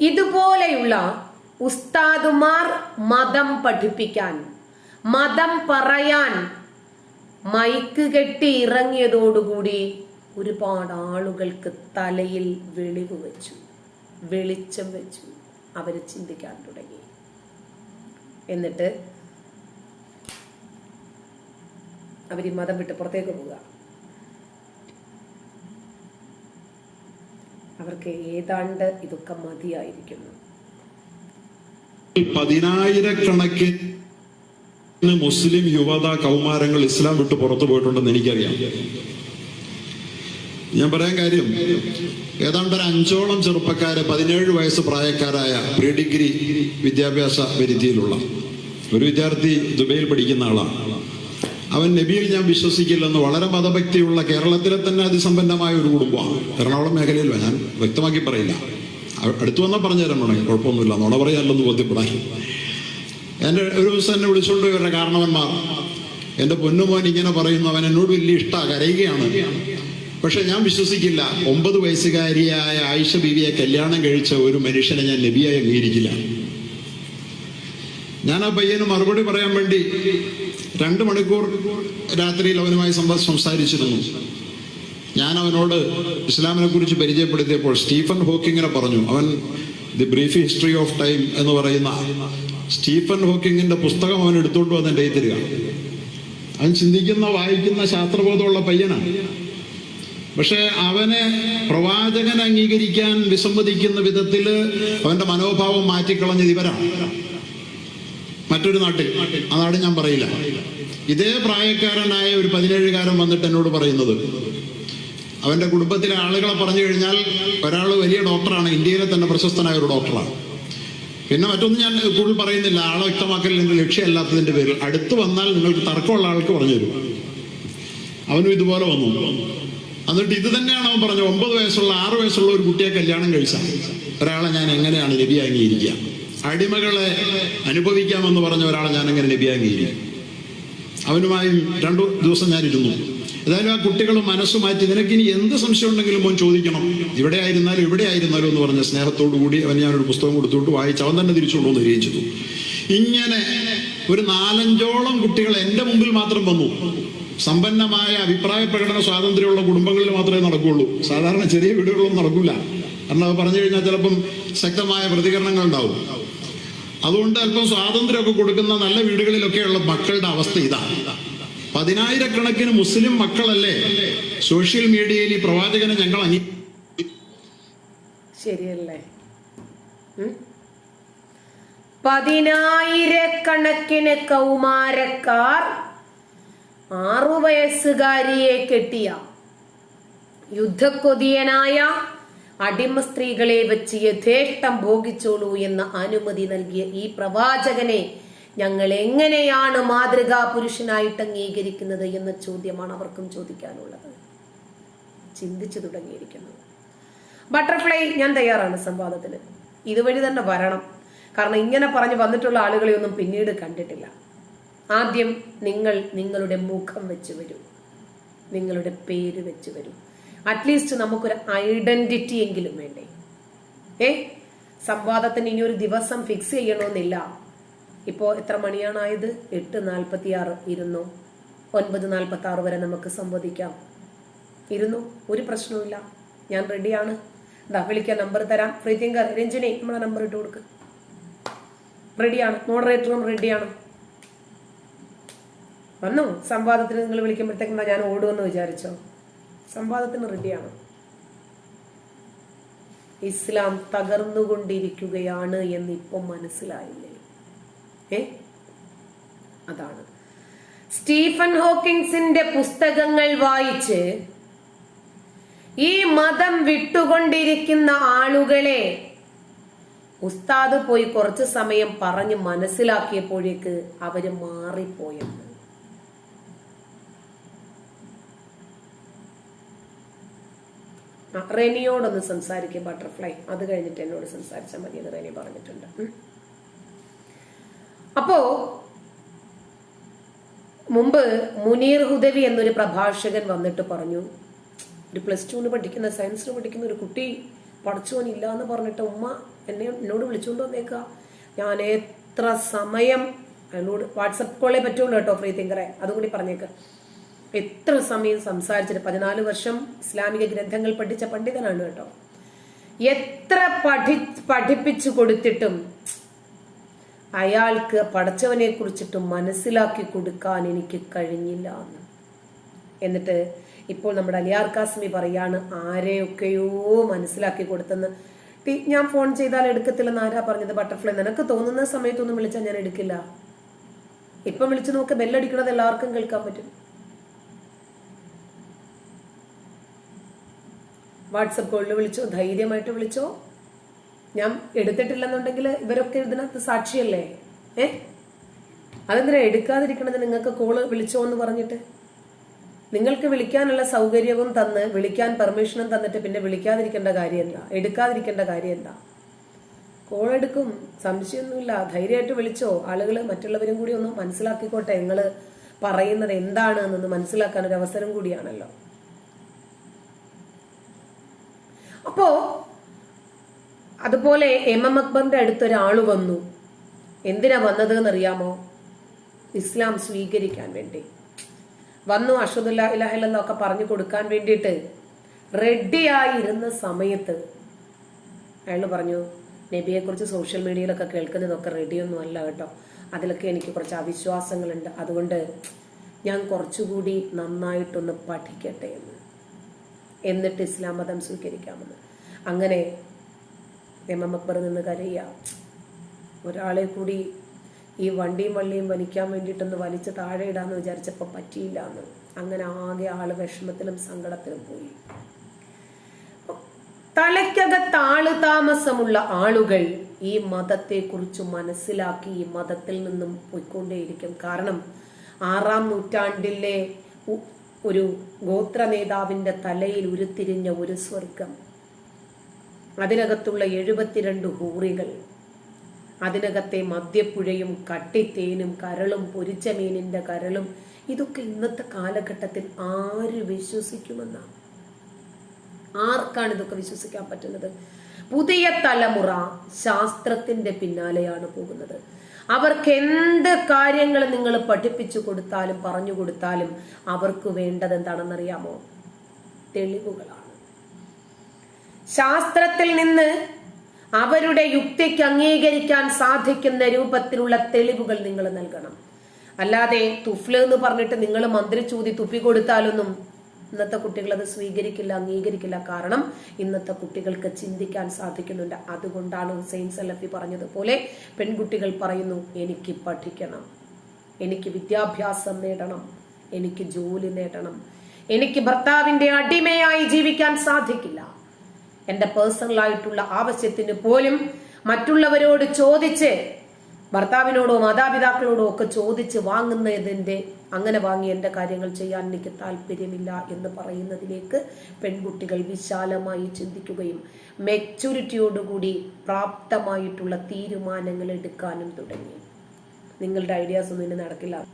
ഇതുപോലെയുള്ള ഉസ്താദുമാർ മതം പഠിപ്പിക്കാൻ മതം പറയാൻ മൈക്ക് കെട്ടി ഇറങ്ങിയതോടുകൂടി ഒരുപാട് ആളുകൾക്ക് തലയിൽ വെളിവ് വെച്ചു വെളിച്ചം വെച്ചു. അവർ ചിന്തിക്കാൻ തുടങ്ങി. എന്നിട്ട് അവർ ഈ മതം വിട്ട് പുറത്തേക്ക് പോവുക. അവർക്ക് ഏതാണ്ട് ഇതൊക്കെ മതിയായിരിക്കുന്നു. പതിനായിരക്കണക്കിന് മുസ്ലിം യുവത കൗമാരങ്ങൾ ഇസ്ലാം വിട്ട് പുറത്തു പോയിട്ടുണ്ടെന്ന് എനിക്കറിയാം. ഞാൻ പറയാൻ കാര്യം ഏതാണ്ട് ഒരു അഞ്ചോളം ചെറുപ്പക്കാര് പതിനേഴ് വയസ്സ് പ്രായക്കാരായ പ്രീ ഡിഗ്രി വിദ്യാഭ്യാസ പരിധിയിലുള്ള ഒരു വിദ്യാർത്ഥി ദുബൈയിൽ പഠിക്കുന്ന ആളാണ്. അവൻ നബിയിൽ ഞാൻ വിശ്വസിക്കില്ലെന്ന് വളരെ മതഭക്തിയുള്ള കേരളത്തിലെ തന്നെ അതിസമ്പന്നമായ ഒരു കുടുംബമാണ്. എറണാകുളം മേഖലയിൽ ഞാൻ വ്യക്തമാക്കി പറയില്ല. അടുത്തു വന്നാൽ പറഞ്ഞു തരാൻ വേണമെങ്കിൽ. കുഴപ്പമൊന്നുമില്ല. നുണ പറയാനല്ലെന്ന് ബോധ്യപ്പെടാൻ. എന്റെ ഒരു ദിവസം എന്നെ വിളിച്ചുകൊണ്ട് ഇവരുടെ കാരണവന്മാർ. എന്റെ പൊന്നുമോൻ ഇങ്ങനെ പറയുന്നു അവൻ എന്നോട് വലിയ ഇഷ്ടമാണ് കരയുകയാണ്. പക്ഷെ ഞാൻ വിശ്വസിക്കില്ല. ഒമ്പത് വയസ്സുകാരിയായ ആയിഷ ബീവിയെ കല്യാണം കഴിച്ച ഒരു മനുഷ്യനെ ഞാൻ നബിയായി അംഗീകരിക്കില്ല. ഞാൻ ആ പയ്യന് മറുപടി പറയാൻ വേണ്ടി രണ്ട് മണിക്കൂർ രാത്രിയിൽ അവനുമായി സംസാരിച്ചിരുന്നു. ഞാൻ അവനോട് ഇസ്ലാമിനെ കുറിച്ച് പരിചയപ്പെടുത്തിയപ്പോൾ സ്റ്റീഫൻ ഹോക്കിങ്ങിനെ പറഞ്ഞു. അവൻ the brief history of time എന്ന് പറയുന്ന സ്റ്റീഫൻ ഹോക്കിങ്ങിന്റെ പുസ്തകം അവൻ എടുത്തോണ്ട് വന്ന് എന്റെ തരിക അവൻ ചിന്തിക്കുന്ന വായിക്കുന്ന ശാസ്ത്രബോധമുള്ള പയ്യനാണ്. പക്ഷേ അവനെ പ്രവാചകൻ അംഗീകരിക്കാൻ വിസമ്മതിക്കുന്ന വിധത്തിൽ അവന്റെ മനോഭാവം മാറ്റിക്കളഞ്ഞത് ഇവരാണ്. മറ്റൊരു നാട്ടിൽ. ആ ഞാൻ പറയില്ല. ഇതേ പ്രായക്കാരനായ ഒരു പതിനേഴുകാരൻ വന്നിട്ട് എന്നോട് പറയുന്നത്. അവന്റെ കുടുംബത്തിലെ ആളുകളെ പറഞ്ഞു കഴിഞ്ഞാൽ ഒരാൾ വലിയ ഡോക്ടറാണ്. ഇന്ത്യയിലെ തന്നെ പ്രശസ്തനായ ഒരു ഡോക്ടറാണ്. പിന്നെ മറ്റൊന്നും ഞാൻ കൂടുതൽ പറയുന്നില്ല. ആളെ വ്യക്തമാക്കൽ നിങ്ങൾ ലക്ഷ്യമല്ലാത്തതിന്റെ പേരിൽ. അടുത്ത് വന്നാൽ നിങ്ങൾക്ക് തർക്കമുള്ള ആൾക്ക് പറഞ്ഞു തരും. അവനും ഇതുപോലെ വന്നു. എന്നിട്ട് ഇത് തന്നെയാണ് അവൻ പറഞ്ഞത്. ഒമ്പത് വയസ്സുള്ള ആറ് വയസ്സുള്ള ഒരു കുട്ടിയെ കല്യാണം കഴിച്ച. ഒരാളെ ഞാൻ എങ്ങനെയാണ് നബി അംഗീകരിക്കുക? അടിമകളെ അനുഭവിക്കാമെന്ന് പറഞ്ഞ ഒരാളെ ഞാൻ അങ്ങനെ നബി അവനുമായി രണ്ടു ദിവസം ഞാൻ ഇരുന്നു ഏതായാലും ആ കുട്ടികൾ മനസ്സ് മാറ്റി നിനക്ക് ഇനി എന്ത് സംശയം ഉണ്ടെങ്കിലും മോൻ ചോദിക്കണം. ഇവിടെ ആയിരുന്നാലും ഇവിടെ ആയിരുന്നാലും എന്ന് പറഞ്ഞ സ്നേഹത്തോടു കൂടി അവൻ ഞാനൊരു പുസ്തകം കൊടുത്തുവിട്ട് വായിച്ച് അവൻ തന്നെ തിരിച്ചുകൊണ്ടുവന്ന് ചെയ്തു. ഇങ്ങനെ ഒരു നാലഞ്ചോളം കുട്ടികൾ എന്റെ മുമ്പിൽ മാത്രം വന്നു. സമ്പന്നമായ അഭിപ്രായ പ്രകടന സ്വാതന്ത്ര്യമുള്ള കുടുംബങ്ങളിൽ മാത്രമേ നടക്കുകയുള്ളൂ. സാധാരണ ചെറിയ വീടുകളൊന്നും നടക്കൂല. കാരണം അത് പറഞ്ഞു കഴിഞ്ഞാൽ ചിലപ്പം ശക്തമായ പ്രതികരണങ്ങൾ ഉണ്ടാവും. അതുകൊണ്ട് അല്പം സ്വാതന്ത്ര്യമൊക്കെ കൊടുക്കുന്ന നല്ല വീടുകളിലൊക്കെയുള്ള മക്കളുടെ അവസ്ഥ ഇതാണ് പതിനായിരക്കണക്കിന് മുസ്ലിം മക്കളല്ലേ? സോഷ്യൽ മീഡിയയിൽ ഈ പ്രവാചകനെ ഞങ്ങൾ അംഗീ ശരിയല്ലേ? പതിനായിരക്കണക്കിന് കൗമാരക്കാർ ആറു വയസ്സുകാരിയെ കെട്ടിയ യുദ്ധക്കൊതിയനായ അടിമ സ്ത്രീകളെ വെച്ച് യഥേഷ്ടം ഭോഗിച്ചോളൂ എന്ന അനുമതി നൽകിയ ഈ പ്രവാചകനെ ഞങ്ങൾ എങ്ങനെയാണ് മാതൃകാ പുരുഷനായിട്ട് അംഗീകരിക്കുന്നത് എന്ന ചോദ്യമാണ് അവർക്കും ചോദിക്കാനുള്ളത്. ചിന്തിച്ചു തുടങ്ങിയിരിക്കുന്നത് ബട്ടർഫ്ലൈ ഞാൻ തയ്യാറാണ് സംവാദത്തിന് ഇതുവഴി തന്നെ വരണം. കാരണം ഇങ്ങനെ പറഞ്ഞു വന്നിട്ടുള്ള ആളുകളെ ഒന്നും പിന്നീട് കണ്ടിട്ടില്ല. ആദ്യം നിങ്ങൾ നിങ്ങളുടെ മുഖം വെച്ച് വരൂ. നിങ്ങളുടെ പേര് വെച്ച് വരൂ. അറ്റ്ലീസ്റ്റ് നമുക്കൊരു ഐഡന്റിറ്റി എങ്കിലും വേണ്ടേ? ഏ? സംവാദത്തിന് ഇനി ഒരു ദിവസം ഫിക്സ് ചെയ്യണമെന്നില്ല. ഇപ്പോ എത്ര മണിയാണായത്? എട്ട് നാൽപ്പത്തി ആറ് ഇരുന്നു. ഒൻപത് നാൽപ്പത്തി ആറ് വരെ നമുക്ക് സംവദിക്കാം. ഇരുന്നു. ഒരു പ്രശ്നവുമില്ല. ഞാൻ റെഡിയാണ് എന്താ വിളിക്കാൻ നമ്പർ തരാം. പ്രീതിങ്കർ രഞ്ജിനി നമ്മളെ നമ്പർ ഇട്ട് കൊടുക്ക്. റെഡിയാണ് മോഡറേറ്ററും റെഡിയാണ് വന്നു. സംവാദത്തിന് നിങ്ങൾ വിളിക്കുമ്പോഴത്തേക്കും ഞാൻ ഓടുമെന്ന് വിചാരിച്ചോ? സംവാദത്തിന് റെഡിയാണ് ഇസ്ലാം തകർന്നുകൊണ്ടിരിക്കുകയാണ് എന്ന് ഇപ്പം മനസ്സിലായില്ലേ? ഏ? അതാണ്. സ്റ്റീഫൻ ഹോക്കിങ്സിന്റെ പുസ്തകങ്ങൾ വായിച്ച് ഈ മതം വിട്ടുകൊണ്ടിരിക്കുന്ന ആളുകളെ ഉസ്താദ് പോയി കുറച്ച് സമയം പറഞ്ഞ് മനസ്സിലാക്കിയപ്പോഴേക്ക് അവർ മാറിപ്പോയെന്ന്. റെനിയോടൊന്ന് സംസാരിക്കും ബട്ടർഫ്ലൈ. അത് കഴിഞ്ഞിട്ട് എന്നോട് സംസാരിച്ചാൽ മതി എന്ന് റെനി പറഞ്ഞിട്ടുണ്ട്. അപ്പോ മുമ്പ് മുനീർ ഹുദവി എന്നൊരു പ്രഭാഷകൻ വന്നിട്ട് പറഞ്ഞു ഒരു പ്ലസ് ടുവിന് പഠിക്കുന്ന സയൻസിന് പഠിക്കുന്ന ഒരു കുട്ടി പഠിച്ചോനില്ല എന്ന് പറഞ്ഞിട്ട് ഉമ്മ എന്നെ എന്നോട് വിളിച്ചുകൊണ്ട് വന്നേക്ക. ഞാൻ എത്ര സമയം അയാളോട് വാട്സപ്പ് കോളേ പറ്റുള്ളൂ കേട്ടോ ഫ്രീ തിങ്കറെ അതും കൂടി പറഞ്ഞേക്ക്. എത്ര സമയം സംസാരിച്ചിട്ട് പതിനാല് വർഷം ഇസ്ലാമിക ഗ്രന്ഥങ്ങൾ പഠിച്ച പണ്ഡിതനാണ് കേട്ടോ. എത്ര പഠി പഠിപ്പിച്ചു കൊടുത്തിട്ടും അയാൾക്ക് പഠിച്ചവനെ കുറിച്ചിട്ട് മനസ്സിലാക്കി കൊടുക്കാൻ എനിക്ക് കഴിഞ്ഞില്ല എന്ന്. എന്നിട്ട് ഇപ്പോൾ നമ്മുടെ അലിയാർ കാസ്മി പറയാണ് ആരെയൊക്കെയോ മനസ്സിലാക്കി കൊടുത്തെന്ന്. ഞാൻ ഫോൺ ചെയ്താൽ എടുക്കത്തില്ലെന്ന് ആരാ പറഞ്ഞത്? ബട്ടർഫ്ലൈ നിനക്ക് തോന്നുന്ന സമയത്തൊന്നും വിളിച്ചാൽ ഞാൻ എടുക്കില്ല. ഇപ്പം വിളിച്ചു നോക്ക് ബെല്ലടിക്കണത് എല്ലാവർക്കും കേൾക്കാൻ പറ്റും. വാട്സപ്പ് കോളിൽ വിളിച്ചോ ധൈര്യമായിട്ട് വിളിച്ചോ? ഞാൻ എടുത്തിട്ടില്ലെന്നുണ്ടെങ്കിൽ ഇവരൊക്കെ ഇതിനകത്ത് സാക്ഷിയല്ലേ? ഏ? അതെന്തിനാ എടുക്കാതിരിക്കണത് നിങ്ങൾക്ക് കോൾ വിളിച്ചോ എന്ന് പറഞ്ഞിട്ട്? നിങ്ങൾക്ക് വിളിക്കാനുള്ള സൗകര്യവും തന്ന് വിളിക്കാൻ പെർമിഷനും തന്നിട്ട് പിന്നെ വിളിക്കാതിരിക്കേണ്ട കാര്യമല്ല. എടുക്കാതിരിക്കേണ്ട കാര്യമല്ല. കോൾ എടുക്കും. സംശയമൊന്നുമില്ല. ധൈര്യമായിട്ട് വിളിച്ചോ. ആളുകൾ മറ്റുള്ളവരും കൂടി ഒന്ന് മനസ്സിലാക്കിക്കോട്ടെ. നിങ്ങൾ പറയുന്നത് എന്താണ് എന്നൊന്ന് മനസ്സിലാക്കാൻ ഒരു അവസരം കൂടിയാണല്ലോ. അപ്പോ അതുപോലെ എം എം അക്ബറിന്റെ അടുത്ത് ഒരാൾ വന്നു. എന്തിനാ വന്നത് എന്നറിയാമോ ഇസ്ലാം സ്വീകരിക്കാൻ വേണ്ടി. വന്നു അഷദുല്ല എന്നൊക്കെ പറഞ്ഞു കൊടുക്കാൻ വേണ്ടിയിട്ട് റെഡിയായിരുന്ന സമയത്ത് അയാൾ പറഞ്ഞു നബിയെ കുറിച്ച് സോഷ്യൽ മീഡിയയിലൊക്കെ കേൾക്കുന്നതൊക്കെ റെഡിയൊന്നും അല്ല കേട്ടോ. അതിലൊക്കെ എനിക്ക് കുറച്ച് അവിശ്വാസങ്ങളുണ്ട്. അതുകൊണ്ട് ഞാൻ കുറച്ചുകൂടി നന്നായിട്ടൊന്ന് പഠിക്കട്ടെ എന്ന്. എന്നിട്ട് ഇസ്ലാം മതം സ്വീകരിക്കാമെന്ന്. അങ്ങനെ എം അക്ബർ നിന്ന് കരയുക. ഒരാളെ കൂടി ഈ വണ്ടിയും വള്ളിയും വലിക്കാൻ വേണ്ടിയിട്ടൊന്ന് വലിച്ച് താഴെ ഇടാന്ന് വിചാരിച്ചപ്പോൾ പറ്റിയില്ല എന്ന്. അങ്ങനെ ആകെ ആൾ വിഷമത്തിലും സങ്കടത്തിലും പോയി. തലയ്ക്കകത്ത് ആൾ താമസമുള്ള ആളുകൾ ഈ മതത്തെ കുറിച്ച് മനസ്സിലാക്കി ഈ മതത്തിൽ നിന്നും പോയിക്കൊണ്ടേയിരിക്കും. കാരണം ആറാം നൂറ്റാണ്ടിലെ ഒരു ഗോത്ര നേതാവിന്റെ തലയിൽ ഉരുത്തിരിഞ്ഞ ഒരു സ്വർഗം അതിനകത്തുള്ള എഴുപത്തിരണ്ട് ഹൂറികൾ. അതിനകത്തെ മദ്യപ്പുഴയും കട്ടിത്തേനും കരളും പൊരിച്ച മീനിന്റെ കരളും ഇതൊക്കെ ഇന്നത്തെ കാലഘട്ടത്തിൽ ആര് വിശ്വസിക്കുമെന്നാണ്? ആർക്കാണ് ഇതൊക്കെ വിശ്വസിക്കാൻ പറ്റുന്നത്? പുതിയ തലമുറ ശാസ്ത്രത്തിന്റെ പിന്നാലെയാണ് പോകുന്നത്. അവർക്ക് എന്ത് കാര്യങ്ങൾ നിങ്ങൾ പഠിപ്പിച്ചു കൊടുത്താലും പറഞ്ഞു കൊടുത്താലും അവർക്ക് വേണ്ടത് എന്താണെന്നറിയാമോ? തെളിവുകളാണ്. ശാസ്ത്രത്തിൽ നിന്ന് അവരുടെ യുക്തിക്ക് അംഗീകരിക്കാൻ സാധിക്കുന്ന രൂപത്തിലുള്ള തെളിവുകൾ നിങ്ങൾ നൽകണം. അല്ലാതെ തുഫ്ല എന്ന് പറഞ്ഞിട്ട് നിങ്ങൾ മന്ത്രിച്ചൂതി തുപ്പി കൊടുത്താലൊന്നും ഇന്നത്തെ കുട്ടികൾ അത് സ്വീകരിക്കില്ല അംഗീകരിക്കില്ല. കാരണം ഇന്നത്തെ കുട്ടികൾക്ക് ചിന്തിക്കാൻ സാധിക്കുന്നുണ്ട്. അതുകൊണ്ടാണ് ഹുസൈൻ സലഫി പറഞ്ഞതുപോലെ പെൺകുട്ടികൾ പറയുന്നു എനിക്ക് പഠിക്കണം. എനിക്ക് വിദ്യാഭ്യാസം നേടണം. എനിക്ക് ജോലി നേടണം. എനിക്ക് ഭർത്താവിന്റെ അടിമയായി ജീവിക്കാൻ സാധിക്കില്ല. എന്റെ പേഴ്സണൽ ആയിട്ടുള്ള ആവശ്യത്തിന് പോലും മറ്റുള്ളവരോട് ചോദിച്ച് ഭർത്താവിനോടോ മാതാപിതാക്കളോടോ ഒക്കെ ചോദിച്ച് വാങ്ങുന്നതിന്റെ അങ്ങനെ വാങ്ങി എന്റെ കാര്യങ്ങൾ ചെയ്യാൻ എനിക്ക് താല്പര്യമില്ല എന്ന് പറയുന്നതിലേക്ക് പെൺകുട്ടികൾ വിശാലമായി ചിന്തിക്കുകയും മെച്ചൂരിറ്റിയോടുകൂടി പ്രാപ്തമായിട്ടുള്ള തീരുമാനങ്ങൾ എടുക്കാനും തുടങ്ങി. നിങ്ങളുടെ ഐഡിയാസ് ഒന്നും ഇനി നടക്കില്ല.